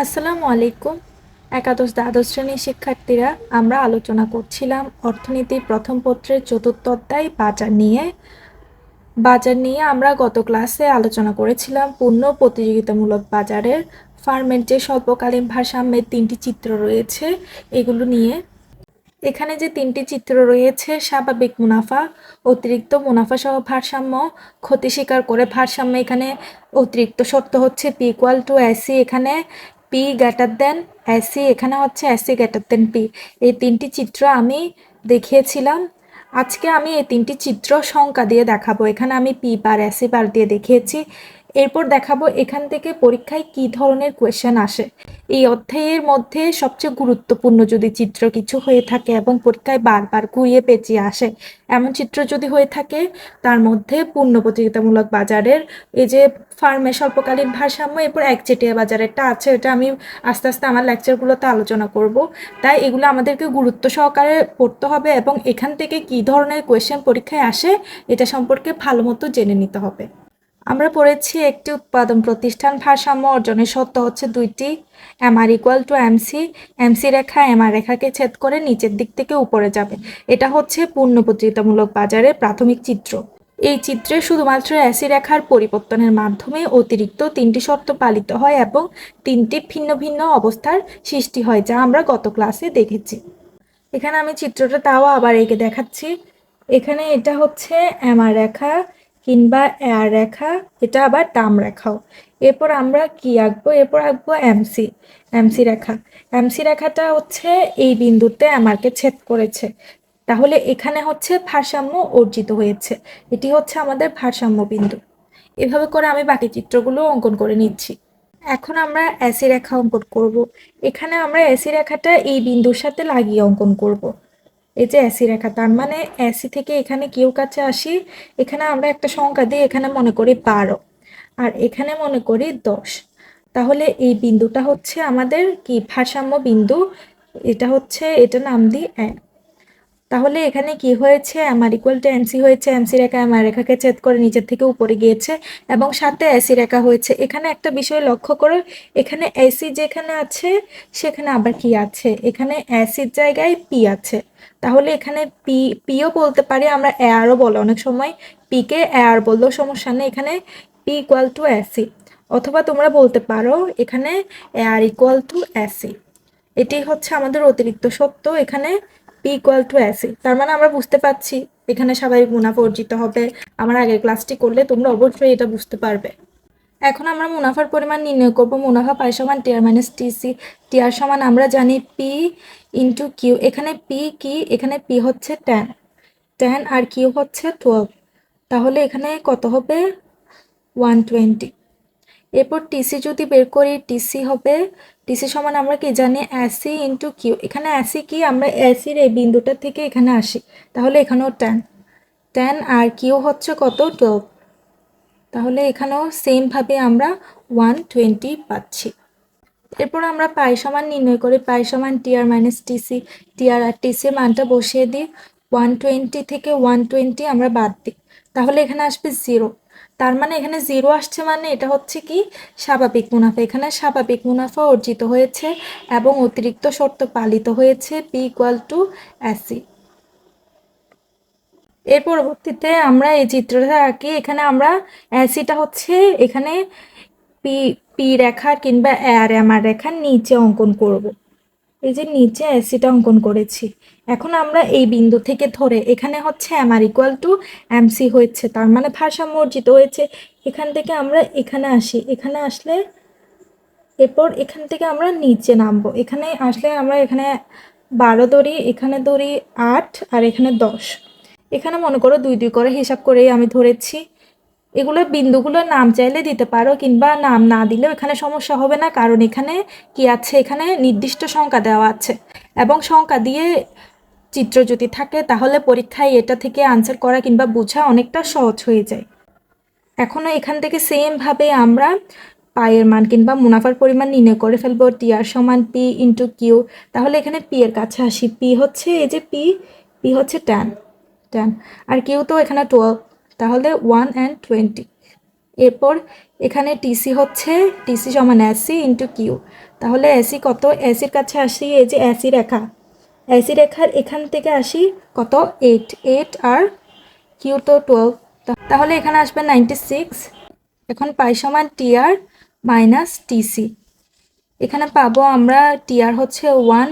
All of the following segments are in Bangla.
আসসালামু আলাইকুম। একাদশ দ্বাদশ শ্রেণির শিক্ষার্থীরা, আমরা আলোচনা করছিলাম অর্থনীতির প্রথম পত্রের চতুর্থ অধ্যায় বাজার নিয়ে। বাজার নিয়ে আমরা গত ক্লাসে আলোচনা করেছিলাম পূর্ণ প্রতিযোগিতামূলক বাজারের। ফার্মের যে স্বল্পকালীন ভারসাম্যের তিনটি চিত্র রয়েছে, এগুলো নিয়ে। এখানে যে তিনটি চিত্র রয়েছে, স্বাভাবিক মুনাফা, অতিরিক্ত মুনাফা সহ ভারসাম্য, ক্ষতি স্বীকার করে ভারসাম্য এখানে অতিরিক্ত শর্ত হচ্ছে পি ইকুয়াল টু এসি এখানে পি গ্যাটার দেন অ্যাসি এখানে হচ্ছে অ্যাসি গ্যাটার দেন পি এই তিনটি চিত্র আমি দেখিয়েছিলাম। আজকে আমি এই তিনটি চিত্র সংখ্যা দিয়ে দেখাবো। এখানে আমি পি বার অ্যাসি বার দিয়ে দেখিয়েছি। এরপর দেখাবো এখান থেকে পরীক্ষায় কি ধরনের কোয়েশ্চেন আসে। এই অধ্যায়ের মধ্যে সবচেয়ে গুরুত্বপূর্ণ যদি চিত্র কিছু হয়ে থাকে এবং পরীক্ষায় বারবার ঘুরিয়ে পেঁচিয়ে আসে, এমন চিত্র যদি হয়ে থাকে, তার মধ্যে পূর্ণ প্রতিযোগিতামূলক বাজারের এই যে ফার্মে স্বল্পকালীন ভারসাম্য, এরপর একচেটিয়া বাজারেরটা আছে, এটা আমি আস্তে আস্তে আমার লেকচারগুলোতে আলোচনা করব। তাই এগুলো আমাদেরকে গুরুত্ব সহকারে পড়তে হবে এবং এখান থেকে কি ধরনের কোয়েশ্চেন পরীক্ষায় আসে, এটা সম্পর্কে ভালো মতো জেনে নিতে হবে। আমরা পড়েছি একটি উৎপাদন প্রতিষ্ঠান ভারসাম্য অর্জনের সত্য হচ্ছে দুইটি M R equal to MC MC Rekha M R রেখাকে ছেদ করে নিচের দিক থেকে উপরে যাবে। এটা হচ্ছে পূর্ণ প্রতিযোগিতামূলক বাজারের প্রাথমিক চিত্র। এই চিত্রে শুধুমাত্র অ্যাসি রেখার পরিবর্তনের মাধ্যমে অতিরিক্ত তিনটি শর্ত পালিত হয় এবং তিনটি ভিন্ন ভিন্ন অবস্থার সৃষ্টি হয়, যা আমরা গত ক্লাসে দেখেছি। এখানে আমি চিত্রটা তাও আবার এঁকে দেখাচ্ছি। এখানে এটা হচ্ছে এমআর রেখা কিংবা এয়ার রেখা, এটা আবার টাম রেখাও। এরপর আমরা কি আঁকবো? এরপর আঁকবো এমসি এমসি রেখা। এমসি রেখাটা হচ্ছে এই বিন্দুতে আমাকে ছেদ করেছে। তাহলে এখানে হচ্ছে ভারসাম্য অর্জিত হয়েছে। এটি হচ্ছে আমাদের ভারসাম্য বিন্দু। এভাবে করে আমি বাকি চিত্রগুলো অঙ্কন করে নিচ্ছি। এখন আমরা অ্যাসি রেখা অঙ্কন করব। এখানে আমরা অ্যাসি রেখাটা এই বিন্দুর সাথে লাগিয়ে অঙ্কন করব। এই যে অ্যাসি রেখা, তার মানে অ্যাসি থেকে এখানে কেউ কাছে আসি, এখানে আমরা একটা সংখ্যা দিই এখানে মনে করি বারো, আর এখানে মনে করি দশ। তাহলে এই বিন্দুটা হচ্ছে আমাদের কি? ভারসাম্য বিন্দু, এটা হচ্ছে এটা নাম দিই এক তাহলে এখানে কি হয়েছে? আমার ইকুয়াল টু এমসি হয়েছে এমসি রেখা আমার রেখাকে ছেদ করে নিচের থেকে উপরে গিয়েছে এবং সাথে এসি রেখা হয়েছে। এখানে একটা বিষয় লক্ষ্য করো, এখানে এসি যেখানে আছে, সেখানে আবার কি আছে? এখানে অ্যাসির জায়গায় পি আছে। তাহলে এখানে পি পিও বলতে পারি, আমরা এয়ারও বলে অনেক সময় পিকে এয়ার বললেও সমস্যা নেই, এখানে পি ইকুয়াল টু অ্যাসি অথবা তোমরা বলতে পারো, এখানে এয়ার ইকুয়াল টু অ্যাসি এটি হচ্ছে আমাদের অতিরিক্ত সত্য, এখানে পি ইকুয়াল টু অ্যাসি তার মানে আমরা বুঝতে পারছি এখানে স্বাভাবিক মুনাফা অর্জিত হবে। আমার আগের ক্লাসটি করলে তোমরা অবশ্যই এটা বুঝতে পারবে। এখন আমরা মুনাফার পরিমাণ নির্ণয় করব। মুনাফা পাই সমান টিআর মাইনাস টিসি টিআর সমান আমরা জানি পি ইন্টু কিউ এখানে পি কি? এখানে পি হচ্ছে টেন টেন আর কিউ হচ্ছে টুয়েলভ তাহলে এখানে কত হবে? ওয়ান টোয়েন্টি এরপর টিসি যদি বের করি টিসি হবে টিসি সমান আমরা কি জানি, অ্যাসি ইন্টু কিউ। এখানে অ্যাসি কি? আমরা অ্যাসির এই বিন্দুটা থেকে এখানে আসি। তাহলে এখানেও টেন টেন আর কিউ হচ্ছে কত? টুয়েলভ তাহলে এখানেও সেমভাবে আমরা ওয়ান টোয়েন্টি পাচ্ছি। এরপর আমরা পাই সমান নির্ণয় করি। পাই সমান টিআর মাইনাস টিসি টিআর আর টিসি মানটা বসিয়ে দিই। ওয়ান টোয়েন্টি থেকে ওয়ান টোয়েন্টি আমরা বাদ দিই। তাহলে এখানে আসবে জিরো তার মানে এখানে জিরো আসছে মানে এটা হচ্ছে কি? স্বাভাবিক মুনাফা। এখানে স্বাভাবিক মুনাফা অর্জিত হয়েছে এবং অতিরিক্ত শর্ত পালিত হয়েছে পি ইকুয়াল টু অ্যাসি এর পরবর্তীতে আমরা এই চিত্রটা আঁকি। এখানে আমরা অ্যাসিটা হচ্ছে এখানে পি পি রেখার কিংবা এয়ার এমার রেখার নিচে অঙ্কন করব। এই যে নিচে অ্যাসিটা অঙ্কন করেছি। এখন আমরা এই বিন্দু থেকে ধরে, এখানে হচ্ছে এমআর ইকুয়াল টু এমসি হয়েছে, তার মানে ভারসাম্য হয়েছে। এখান থেকে আমরা এখানে আসি, এখানে আসলে এরপর এখান থেকে আমরা নিচে নামবো। এখানে আসলে আমরা এখানে বারো ধরি, এখানে ধরি আট, আর এখানে দশ। এখানে মনে করো দুই দুই করে হিসাব করেই আমি ধরেছি। এগুলো বিন্দুগুলোর নাম চাইলে দিতে পারো কিংবা নাম না দিলেও এখানে সমস্যা হবে না, কারণ এখানে কি আছে? এখানে নির্দিষ্ট সংখ্যা দেওয়া আছে। এবং সংখ্যা দিয়ে চিত্র যদি থাকে, তাহলে পরীক্ষায় এটা থেকে আনসার করা কিংবা বোঝা অনেকটা সহজ হয়ে যায়। এখনও এখান থেকে সেমভাবে আমরা পায়ের মান কিংবা মুনাফার পরিমাণ নির্ণয় করে ফেলব টি আর সমান পি ইন্টু কিউ তাহলে এখানে পি এর কাছে আসি। পি হচ্ছে এই যে পি পি হচ্ছে ট্যান ট্যান আর কিউ তো এখানে টুয়েলভ তাহলে ওয়ান অ্যান্ড টোয়েন্টি এরপর এখানে টিসি হচ্ছে টিসি সমান এসি ইন্টু কিউ তাহলে এসি কত? এসির কাছে আসি, এই যে এসি রেখা। এসি রেখার এখান থেকে আসি, কত? এইট এইট আর কিউ তো টুয়েলভ তাহলে এখানে আসবে নাইনটি সিক্স এখন পাই সমান টিআর মাইনাস টিসি এখানে পাবো আমরা টিআর হচ্ছে ওয়ান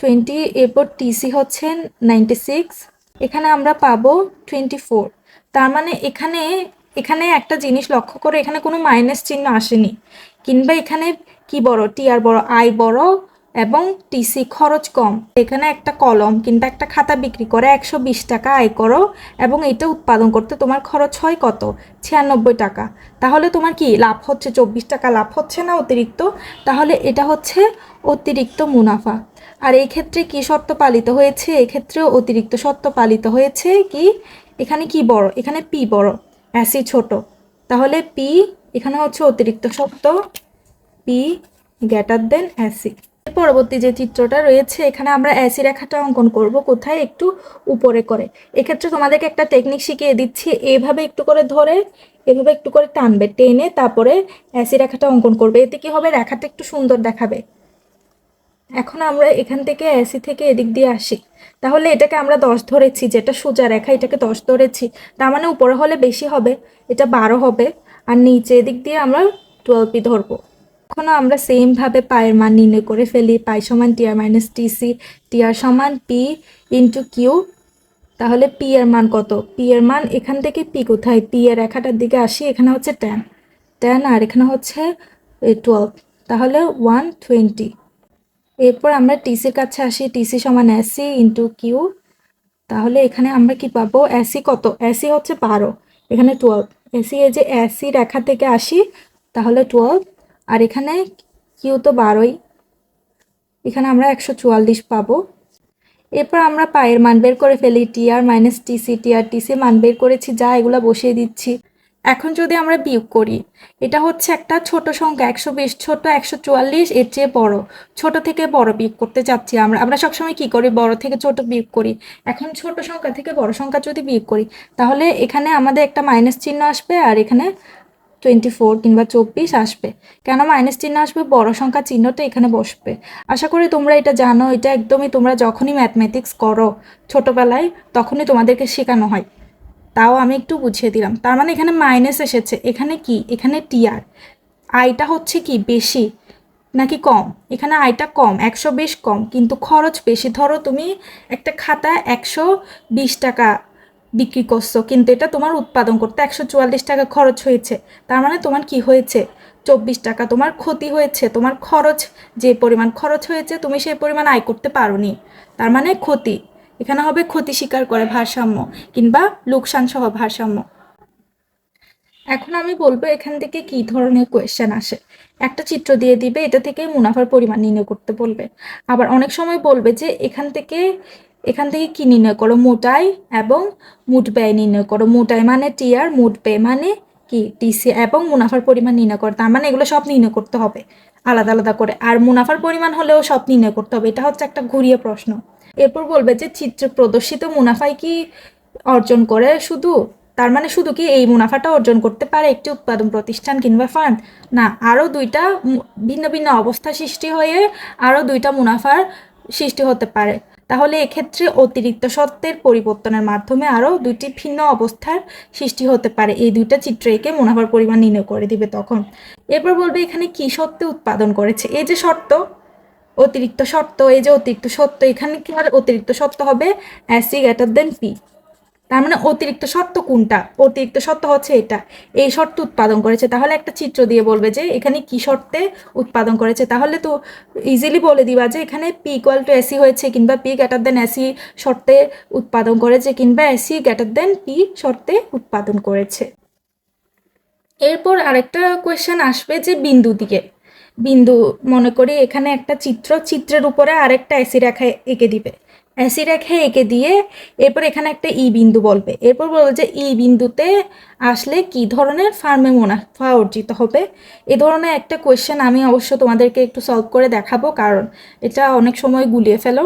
টোয়েন্টি এরপর টিসি হচ্ছে নাইনটি সিক্স এখানে আমরা পাবো টোয়েন্টি ফোর তার মানে এখানে এখানে একটা জিনিস লক্ষ্য করে এখানে কোনো মাইনাস চিহ্ন আসেনি। কিংবা এখানে কি বড়? টি আর বড় আই বড় এবং টিসি খরচ কম। এখানে একটা কলম কিংবা একটা খাতা বিক্রি করে একশো বিশ টাকা আয় করো এবং এটা উৎপাদন করতে তোমার খরচ হয় কত? ছিয়ানব্বই টাকা। তাহলে তোমার কি, লাভ হচ্ছে চব্বিশ টাকা, লাভ হচ্ছে না অতিরিক্ত? তাহলে এটা হচ্ছে অতিরিক্ত মুনাফা। আর এই ক্ষেত্রে কি শর্ত পালিত হয়েছে? এক্ষেত্রেও অতিরিক্ত শর্ত পালিত হয়েছে কি? এখানে কি বড়? এখানে পি বড়। অ্যাসি ছোট। তাহলে পি এখানে হচ্ছে অতিরিক্ত শর্ত পি গ্যাটার দেন অ্যাসি পরবর্তী যে চিত্রটা রয়েছে, এখানে আমরা অ্যাসি রেখাটা অঙ্কন করব কোথায়? একটু উপরে করে। এক্ষেত্রে তোমাদেরকে একটা টেকনিক শিখিয়ে দিচ্ছি। এভাবে একটু করে ধরে, এভাবে একটু করে টানবে, টেনে তারপরে অ্যাসি রেখাটা অঙ্কন করবে। এতে কি হবে? রেখাটা একটু সুন্দর দেখাবে। এখন আমরা এখান থেকে এসি থেকে এদিক দিয়ে আসি। তাহলে এটাকে আমরা দশ ধরেছি, যেটা সোজা রেখা, এটাকে দশ ধরেছি। তার মানে উপরে হলে বেশি হবে, এটা বারো হবে। আর নিচে এদিক দিয়ে আমরা টুয়েলভই ধরবো। এখনও আমরা সেমভাবে পায়ের মান নির্ণয় করে ফেলি, পাই সমান টিআর মাইনাস টিসি টিআর সমান পি ইন্টু কিউ তাহলে পি এর মান কত? পি এর মান এখান থেকে পি কোথায়? পি এর রেখাটার দিকে আসি, এখানে হচ্ছে টেন টেন আর এখানে হচ্ছে টুয়েলভ তাহলে ওয়ান টোয়েন্টি এরপর আমরা টিসির কাছে আসি টিসি সমান এসি ইন্টু কিউ তাহলে এখানে আমরা কি পাবো? এসি কত? এসি হচ্ছে বারো। এখানে টুয়েলভ এসি এই যে এসি রেখা থেকে আসি, তাহলে টুয়েলভ আর এখানে কিউ তো বারোই। এখানে আমরা একশো চুয়াল্লিশ পাবো। এরপর আমরা পায়ের মান বের করে ফেলি TR minus TC TR TC মান বের করেছি, যা এগুলো বসিয়ে দিচ্ছি। এখন যদি আমরা বিয়োগ করি, এটা হচ্ছে একটা ছোট সংখ্যা, একশো বিশ, ছোট একশো চুয়াল্লিশ, এর চেয়ে বড়। ছোট থেকে বড় বিয়োগ করতে চাচ্ছি আমরা। আমরা সবসময় কি করি? বড় থেকে ছোট বিয়োগ করি। এখন ছোট সংখ্যা থেকে বড় সংখ্যা যদি বিয়োগ করি, তাহলে এখানে আমাদের একটা মাইনাস চিহ্ন আসবে আর এখানে টোয়েন্টি ফোর কিংবা চব্বিশ আসবে। কেন মাইনাস চিহ্ন আসবে? বড় সংখ্যা চিহ্নটা এখানে বসবে। আশা করি তোমরা এটা জানো। এটা একদমই তোমরা যখনই ম্যাথমেটিক্স করো ছোটোবেলায়, তখনই তোমাদেরকে শেখানো হয়। তাও আমি একটু বুঝিয়ে দিলাম। তার মানে এখানে মাইনাস এসেছে। এখানে কি? এখানে টিআর আয়টা হচ্ছে কি? বেশি নাকি কম? এখানে আয়টা কম, একশো বিশ কম, কিন্তু খরচ বেশি। ধরো তুমি একটা খাতা একশো বিশ টাকা বিক্রি করছ, কিন্তু এটা তোমার উৎপাদন করতে একশো চুয়াল্লিশ টাকা খরচ হয়েছে। তার মানে তোমার কি হয়েছে? চব্বিশ টাকা তোমার ক্ষতি হয়েছে। তোমার খরচ, যে পরিমাণ খরচ হয়েছে, তুমি সেই পরিমাণ আয় করতে পারোনি। তার মানে ক্ষতি। এখানে হবে ক্ষতি স্বীকার করে ভারসাম্য কিংবা লোকসান সহ ভারসাম্য। এখন আমি বলব এখান থেকে কি ধরনের কোয়েশ্চেন আসে। একটা চিত্র দিয়ে দিবে, এটা থেকে মুনাফার পরিমাণ নির্ণয় করতে বলবে। আবার অনেক সময় বলবে যে এখান থেকে এখান থেকে কি নির্ণয় করো? মোটাই এবং মুট ব্যয় নির্ণয় করো। মোটাই মানে টিআর মুট ব্যয় মানে কি? টিসি এবং মুনাফার পরিমাণ নির্ণয় করো। তার মানে এগুলো সব নির্ণয় করতে হবে। আলাদা আলাদা করে। আর মুনাফার পরিমাণ হলেও সব নির্ণয় করতে হবে। এটা হচ্ছে একটা ঘুরিয়ে প্রশ্ন। এরপর বলবে যে চিত্র প্রদর্শিত মুনাফায় কি অর্জন করে? শুধু, তার মানে শুধু কি এই মুনাফাটা অর্জন করতে পারে একটি উৎপাদন প্রতিষ্ঠান কিংবা ফান্ড না আরও দুইটা ভিন্ন ভিন্ন অবস্থা সৃষ্টি হয়ে আরও দুইটা মুনাফার সৃষ্টি হতে পারে। তাহলে এক্ষেত্রে অতিরিক্ত সত্ত্বের পরিবর্তনের মাধ্যমে আরও দুইটি ভিন্ন অবস্থার সৃষ্টি হতে পারে। এই দুইটা চিত্র একে মুনাফার পরিমাণ নির্ণয় করে দিবে তখন। এরপর বলবে এখানে কি সত্ত্বে উৎপাদন করেছে? এই যে শর্ত অতিরিক্ত শর্ত, এই যে অতিরিক্ত সত্য এখানে কি আর অতিরিক্ত সত্য হবে অ্যাসি গ্রেটার দেন পি তার মানে অতিরিক্ত শর্ত কোনটা? অতিরিক্ত শর্ত হচ্ছে এটা। এই শর্ত উৎপাদন করেছে। তাহলে একটা চিত্র দিয়ে বলবে যে এখানে কি শর্তে উৎপাদন করেছে। তাহলে তো ইজিলি বলে দিবা যে এখানে পি ইকুয়াল টু এসি হয়েছে কিংবা পি গ্রেটার দেন এসি শর্তে উৎপাদন করেছে কিংবা এসি গ্রেটার দেন পি শর্তে উৎপাদন করেছে। এরপর আরেকটা কোয়েশ্চেন আসবে যে বিন্দু দিকে। বিন্দু মনে করি এখানে একটা চিত্র, চিত্রের উপরে আরেকটা এসি রেখা এঁকে দিবে। এসি রেখা এঁকে দিয়ে এরপর এখানে একটা ই বিন্দু বলবে। এরপর বলবে যে ই বিন্দুতে আসলে কি ধরনের ফার্মে মুনাফা অর্জিত হবে? এ ধরনের একটা কোয়েশ্চেন আমি অবশ্য তোমাদেরকে একটু সলভ করে দেখাবো, কারণ এটা অনেক সময় গুলিয়ে ফেলো।